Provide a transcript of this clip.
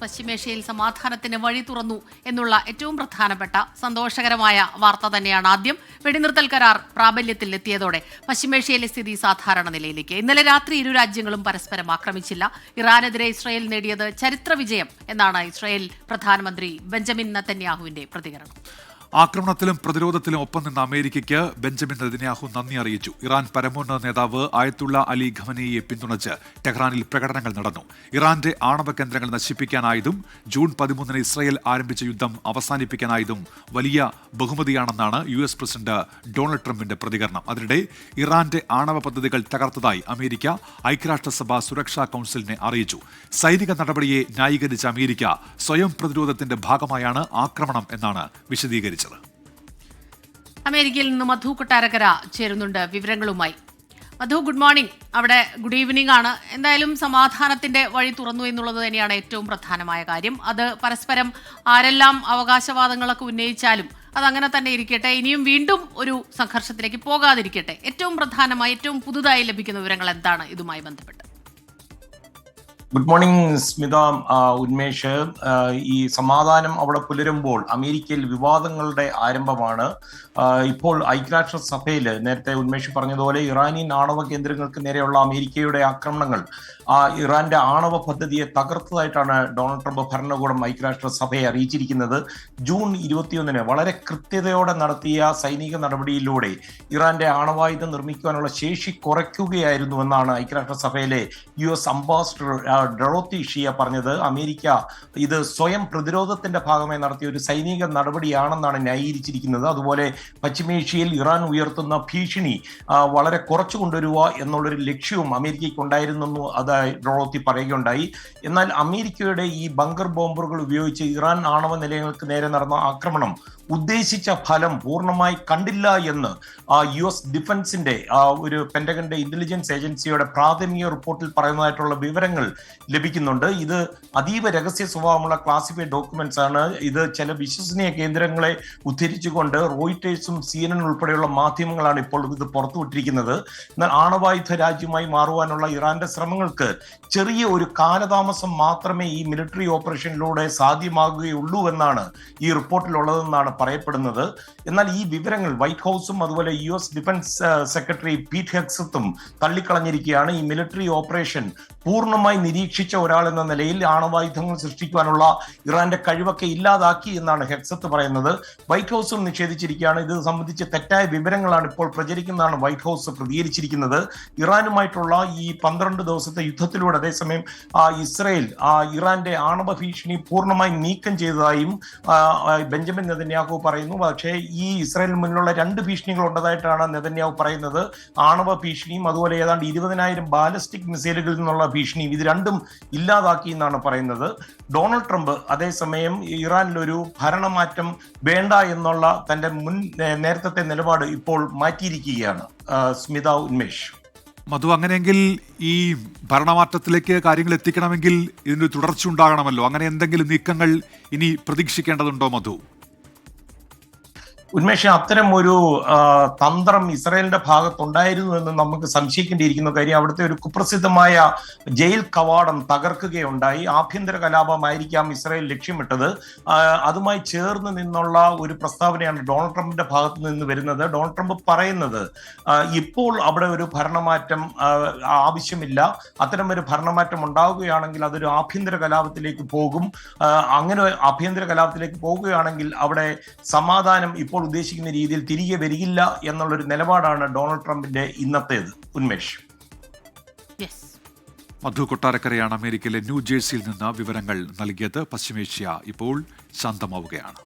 പശ്ചിമേഷ്യയിൽ സമാധാനത്തിന് വഴി തുറന്നു എന്നുള്ള ഏറ്റവും പ്രധാനപ്പെട്ട സന്തോഷകരമായ വാർത്ത തന്നെയാണ് ആദ്യം വെടിനിർത്തൽ കരാർ പ്രാബല്യത്തിൽ എത്തിയതോടെ പശ്ചിമേഷ്യയിലെ സ്ഥിതി സാധാരണ നിലയിലേക്ക്. ഇന്നലെ രാത്രി ഇരു രാജ്യങ്ങളും പരസ്പരം ആക്രമിച്ചില്ല. ഇറാനെതിരെ ഇസ്രയേൽ നേടിയത് ചരിത്ര വിജയം എന്നാണ് ഇസ്രയേൽ പ്രധാനമന്ത്രി ബെഞ്ചമിൻ നത്തന്യാഹുവിന്റെ പ്രതികരണം. ആക്രമണത്തിലും പ്രതിരോധത്തിലും ഒപ്പം നിന്ന അമേരിക്കയ്ക്ക് ബെഞ്ചമിൻ നെതന്യാഹു നന്ദി അറിയിച്ചു. ഇറാൻ പരമോന്നത നേതാവ് ആയത്തുള്ള അലി ഖമനയെ പിന്തുണച്ച് ടെഹ്റാനിൽ പ്രകടനങ്ങൾ നടന്നു. ഇറാന്റെ ആണവ കേന്ദ്രങ്ങൾ നശിപ്പിക്കാനായതും ജൂൺ പതിമൂന്നിന് ഇസ്രായേൽ ആരംഭിച്ച യുദ്ധം അവസാനിപ്പിക്കാനായതും വലിയ ബഹുമതിയാണെന്നാണ് യു എസ് പ്രസിഡന്റ് ഡൊണാൾഡ് ട്രംപിന്റെ പ്രതികരണം. അതിനിടെ ഇറാന്റെ ആണവ പദ്ധതികൾ തകർത്തതായി അമേരിക്ക ഐക്യരാഷ്ട്രസഭ സുരക്ഷാ കൌൺസിലിനെ അറിയിച്ചു. സൈനിക നടപടിയെ ന്യായീകരിച്ച അമേരിക്ക സ്വയം പ്രതിരോധത്തിന്റെ ഭാഗമായാണ് ആക്രമണം എന്നാണ് വിശദീകരിച്ചത്. അമേരിക്കയിൽ നിന്ന് മധു കൊട്ടാരക്കര ചേരുന്നുണ്ട് വിവരങ്ങളുമായി. മധു ഗുഡ് മോർണിംഗ് അവിടെ ഗുഡ് ഈവനിംഗ് ആണ്. എന്തായാലും സമാധാനത്തിന്റെ വഴി തുറന്നു എന്നുള്ളത് തന്നെയാണ് ഏറ്റവും പ്രധാനമായ കാര്യം. അത് പരസ്പരം ആരെല്ലാം അവകാശവാദങ്ങളൊക്കെ ഉന്നയിച്ചാലും അതങ്ങനെ തന്നെ ഇരിക്കട്ടെ. ഇനിയും വീണ്ടും ഒരു സംഘർഷത്തിലേക്ക് പോകാതിരിക്കട്ടെ. ഏറ്റവും പ്രധാനമായി ഏറ്റവും പുതുതായി ലഭിക്കുന്ന വിവരങ്ങൾ എന്താണ്? ഇതുമായി ബന്ധപ്പെട്ട്. Good morning Smitha Unmesh. ഈ സമാധാനം അവിടെ പുലരുമ്പോൾ അമേരിക്കയിൽ വിവാദങ്ങളുടെ ആരംഭമാണ്. ഇപ്പോൾ ഐക്യരാഷ്ട്ര സഭയിൽ നേരത്തെ ഉന്മേഷ് പറഞ്ഞതുപോലെ ഇറാനി ആണവ കേന്ദ്രങ്ങൾക്ക് നേരെയുള്ള അമേരിക്കയുടെ ആക്രമണങ്ങൾ ആ ഇറാന്റെ ആണവ പദ്ധതിയെ തകർത്തതായിട്ടാണ് ഡൊണാൾഡ് ട്രംപ് ഭരണകൂടം ഐക്യരാഷ്ട്ര സഭയെ അറിയിച്ചിരിക്കുന്നത്. ജൂൺ ഇരുപത്തിയൊന്നിന് വളരെ കൃത്യതയോടെ നടത്തിയ സൈനിക നടപടിയിലൂടെ ഇറാന്റെ ആണവായുധം നിർമ്മിക്കുവാനുള്ള ശേഷി കുറയ്ക്കുകയായിരുന്നുവെന്നാണ് ഐക്യരാഷ്ട്ര സഭയിലെ U S ambassador Dorothy Shea പറഞ്ഞത് അമേരിക്ക ഇത് സ്വയം പ്രതിരോധത്തിന്റെ ഭാഗമായി നടത്തിയ ഒരു സൈനിക നടപടിയാണെന്നാണ് ന്യായീകരിച്ചിരിക്കുന്നത്. അതുപോലെ പശ്ചിമേഷ്യയിൽ ഇറാൻ ഉയർത്തുന്ന ഭീഷണി വളരെ കുറച്ചു കൊണ്ടുവരിക എന്നുള്ളൊരു ലക്ഷ്യവും അമേരിക്കയ്ക്ക് ഉണ്ടായിരുന്നെന്നു അത് ഡറോത്തി പറയുകയുണ്ടായി. എന്നാൽ അമേരിക്കയുടെ ഈ ബങ്കർ ബോംബറുകൾ ഉപയോഗിച്ച് ഇറാൻ ആണവ നിലയങ്ങൾക്ക് നേരെ നടന്ന ആക്രമണം ഉദ്ദേശിച്ച ഫലം പൂർണമായി കണ്ടില്ല എന്ന് യു എസ് ഡിഫൻസിന്റെ ഒരു പെന്റഗന്റെ ഇന്റലിജൻസ് ഏജൻസിയുടെ പ്രാഥമിക റിപ്പോർട്ടിൽ പറയുന്നതായിട്ടുള്ള വിവരങ്ങൾ ലഭിക്കുന്നുണ്ട്. ഇത് അതീവ രഹസ്യ സ്വഭാവമുള്ള ക്ലാസിഫൈഡ് ഡോക്യുമെന്റ്സ് ആണ്. ഇത് ചില വിശ്വസനീയ കേന്ദ്രങ്ങളെ ഉദ്ധരിച്ചുകൊണ്ട് റോയിറ്റേഴ്സും സി എൻ എൻ ഉൾപ്പെടെയുള്ള മാധ്യമങ്ങളാണ് ഇപ്പോൾ ഇത് പുറത്തുവിട്ടിരിക്കുന്നത്. എന്നാൽ ആണവായുധ രാജ്യമായി മാറുവാനുള്ള ഇറാന്റെ ശ്രമങ്ങൾക്ക് ചെറിയ ഒരു കാലതാമസം മാത്രമേ ഈ മിലിറ്ററി ഓപ്പറേഷനിലൂടെ സാധ്യമാകുകയുള്ളൂ എന്നാണ് ഈ റിപ്പോർട്ടിലുള്ളതെന്നാണ് പറയപ്പെടുന്നത്. എന്നാൽ ഈ വിവരങ്ങൾ വൈറ്റ് ഹൗസും അതുപോലെ U S defence secretary Pete ഹെക്സത്തും തള്ളിക്കളഞ്ഞിരിക്കുകയാണ്. ഈ മിലിറ്ററി ഓപ്പറേഷൻ പൂർണമായി നിരീക്ഷിച്ച ഒരാൾ എന്ന നിലയിൽ ആണവായുധങ്ങൾ സൃഷ്ടിക്കുവാനുള്ള ഇറാന്റെ കഴിവൊക്കെ ഇല്ലാതാക്കി എന്നാണ് ഹെക്സത്ത് പറയുന്നത്. വൈറ്റ് ഹൗസും നിഷേധിച്ചിരിക്കുകയാണ്. ഇത് സംബന്ധിച്ച് തെറ്റായ വിവരങ്ങളാണ് ഇപ്പോൾ പ്രചരിക്കുന്നതാണ് വൈറ്റ് ഹൗസ് പ്രതികരിച്ചിരിക്കുന്നത്. ഇറാനുമായിട്ടുള്ള ഈ പന്ത്രണ്ട് ദിവസത്തെ യുദ്ധത്തിലൂടെ അതേസമയം ആ, ഇസ്രയേൽ ഇറാന്റെ ആണവ ഭീഷണി പൂർണമായി നീക്കം ചെയ്തതായും ബെഞ്ചമിൻ നെതന്യാഹു പറയുന്നു. പക്ഷേ ഈ ഇസ്രയേലിന് മുന്നിലുള്ള രണ്ട് ഭീഷണികൾ ഉള്ളതായിട്ടാണ് നെതന്യാഹു പറയുന്നത്. ആണവ ഭീഷണിയും അതുപോലെ ഏതാണ്ട് ഇരുപതിനായിരം ബാലിസ്റ്റിക് മിസൈലുകളിൽ നിന്നുള്ള ഭീഷണിയും. ഇത് രണ്ടും ഇല്ലാതാക്കി എന്നാണ് പറയുന്നത്. ഡൊണാൾഡ് ട്രംപ് അതേസമയം ഇറാനിലൊരു ഭരണമാറ്റം വേണ്ട എന്നുള്ള തന്റെ മുൻ നേരത്തെ നിലപാട് ഇപ്പോൾ മാറ്റിയിരിക്കുകയാണ്. സ്മിത ഉന്മേഷ്. മധു അങ്ങനെയെങ്കിൽ ഈ ഭരണമാറ്റത്തിലേക്ക് കാര്യങ്ങൾ എത്തിക്കണമെങ്കിൽ ഇതിനൊരു തുടർച്ച ഉണ്ടാകണമല്ലോ. അങ്ങനെ എന്തെങ്കിലും നീക്കങ്ങൾ ഇനി പ്രതീക്ഷിക്കേണ്ടതുണ്ടോ മധു? ഉന്മേഷം അത്തരം ഒരു തന്ത്രം ഇസ്രായേലിന്റെ ഭാഗത്തുണ്ടായിരുന്നു എന്ന് നമുക്ക് സംശയിക്കേണ്ടിയിരിക്കുന്ന കാര്യം അവിടുത്തെ ഒരു കുപ്രസിദ്ധമായ ജയിൽ കവാടം തകർക്കുകയുണ്ടായി. ആഭ്യന്തര കലാപമായിരിക്കാം ഇസ്രായേൽ ലക്ഷ്യമിട്ടത്. അതുമായി ചേർന്ന് നിന്നുള്ള ഒരു പ്രസ്താവനയാണ് ഡൊണാൾഡ് ട്രംപിന്റെ ഭാഗത്ത് നിന്ന് വരുന്നത്. ഡൊണാൾഡ് ട്രംപ് പറയുന്നത് ഇപ്പോൾ അവിടെ ഒരു ഭരണമാറ്റം ആവശ്യമില്ല. അത്തരം ഒരു ഭരണമാറ്റം ഉണ്ടാവുകയാണെങ്കിൽ അതൊരു ആഭ്യന്തര കലാപത്തിലേക്ക് പോകും. അങ്ങനെ ആഭ്യന്തര കലാപത്തിലേക്ക് പോകുകയാണെങ്കിൽ അവിടെ സമാധാനം ഇപ്പോൾ ഉദ്ദേശിക്കുന്ന രീതിയിൽ തിരികെ വരികില്ല എന്നുള്ളൊരു നിലപാടാണ് ഡൊണാൾഡ് ട്രംപിന്റെ ഇന്നത്തേത്. ഉന്മേഷ്. മധു കൊട്ടാരക്കരയാണ് അമേരിക്കയിലെ ന്യൂ ജേഴ്സിയിൽ നിന്ന് വിവരങ്ങൾ നൽകിയത് പശ്ചിമേഷ്യ. ഇപ്പോൾ ശാന്തമാവുകയാണ്.